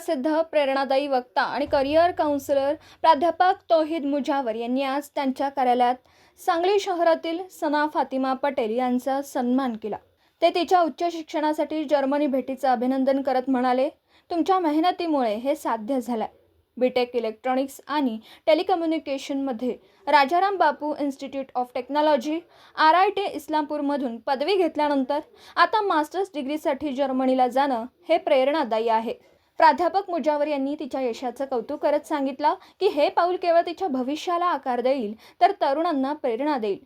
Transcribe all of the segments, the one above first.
सुप्रसिद्ध प्रेरणादायी वक्ता आणि करिअर काउन्सिलर प्राध्यापक तोहिद मुजावर यांनी आज त्यांच्या कार्यालयात सांगली शहरातील सना फातिमा पटेल यांचा सन्मान केला. ते तिच्या उच्च शिक्षणासाठी जर्मनी भेटीचं अभिनंदन करत म्हणाले तुमच्या मेहनतीमुळे हे साध्य झालं बीटेक इलेक्ट्रॉनिक्स आणि टेलिकम्युनिकेशनमध्ये Rajaram Bapu institute of technology R I T इस्लामपूरमधून पदवी घेतल्यानंतर आता मास्टर्स डिग्रीसाठी जर्मनीला जाणं हे प्रेरणादायी आहे. प्राध्यापक मुजावर यांनी तिच्या यशाचं कौतुक करत सांगितलं की हे पाऊल केवळ तिच्या भविष्याला आकार देईल तर तरुणांना प्रेरणा देईल.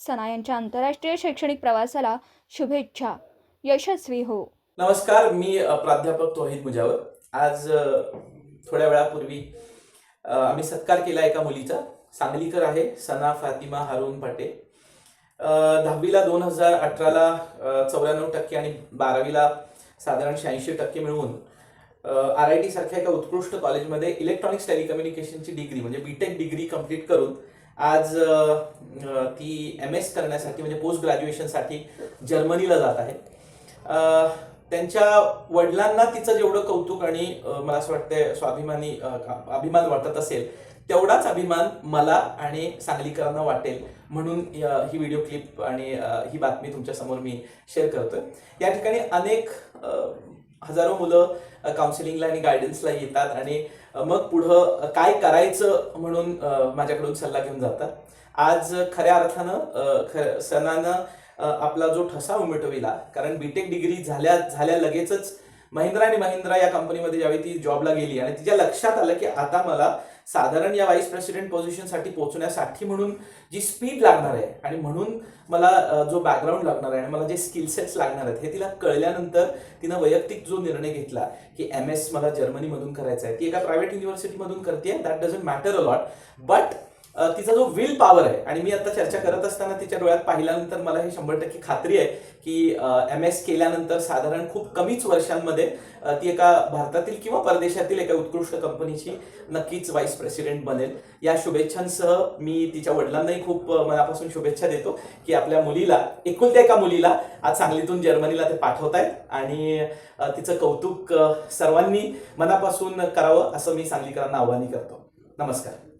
सना यांच्या आंतरराष्ट्रीय शैक्षणिक प्रवासाला शुभेच्छा. यशस्वी हो. नमस्कार मी प्राध्यापक तोहिद मुजावर. आज थोड्या वेळापूर्वी आम्ही सत्कार केला एका मुलीचा. सांगलीकर आहे सना फातिमा हारून पाटे दहावीला दोन हजार अठराला चौऱ्याण्णव टक्के आणि बारावीला साधारण शहाऐंशी टक्के मिळवून आर आय टी सारख्या एका उत्कृष्ट कॉलेजमध्ये इलेक्ट्रॉनिक्स टेलिकम्युनिकेशनची डिग्री म्हणजे बीटेक डिग्री कंप्लीट करून आज ती एम एस करण्यासाठी म्हणजे पोस्ट ग्रॅज्युएशनसाठी जर्मनीला जात आहे. त्यांच्या वडिलांना तिचं जेवढं कौतुक आणि मला असं वाटतंय स्वाभिमानी अभिमान वाटत असेल तेवढाच अभिमान मला आणि सांगलीकरांना वाटेल म्हणून ही व्हिडिओ क्लिप आणि ही बातमी तुमच्यासमोर मी शेअर करतोय. या ठिकाणी अनेक हजारो मुलं काउन्सिलिंगला आणि गायडन्सला येतात आणि मग पुढं काय करायचं म्हणून माझ्याकडून सल्ला घेऊन जातात. आज खऱ्या अर्थानं ख सणानं आपला जो ठसा उमटविला कारण बीटेक डिग्री झाल्या झाल्या लगेचच महिंद्रा आणि महिंद्रा या कंपनीमध्ये ज्यावेळी ती जॉबला गेली आणि तिच्या लक्षात आलं की आता मला साधारण या व्हाईस प्रेसिडेंट पोझिशनसाठी पोहोचण्यासाठी म्हणून जी स्पीड लागणार आहे आणि म्हणून मला जो बॅकग्राऊंड लागणार आहे आणि मला जे स्किल सेट्स लागणार आहेत हे तिला कळल्यानंतर तिनं वैयक्तिक जो निर्णय घेतला की एम एस मला जर्मनीमधून करायचा आहे ती एका प्रायव्हेट युनिव्हर्सिटीमधून करते that doesn't matter a lot but तिचा जो विल पॉवर आहे आणि मी आता चर्चा करत असताना तिच्या डोळ्यात पाहिल्यानंतर मला हे शंभर टक्के खात्री आहे की एम एस केल्यानंतर साधारण खूप कमीच वर्षांमध्ये ती एका भारतातील किंवा परदेशातील एका उत्कृष्ट कंपनीची नक्कीच व्हाईस प्रेसिडेंट बनेल. या शुभेच्छांसह मी तिच्या वडिलांनाही खूप मनापासून शुभेच्छा देतो की आपल्या मुलीला एकुलत्या एका मुलीला आज सांगलीतून जर्मनीला ते पाठवतायत. आणि तिचं कौतुक सर्वांनी मनापासून करावं असं मी सांगलीकरांना आव्हान करतो. नमस्कार.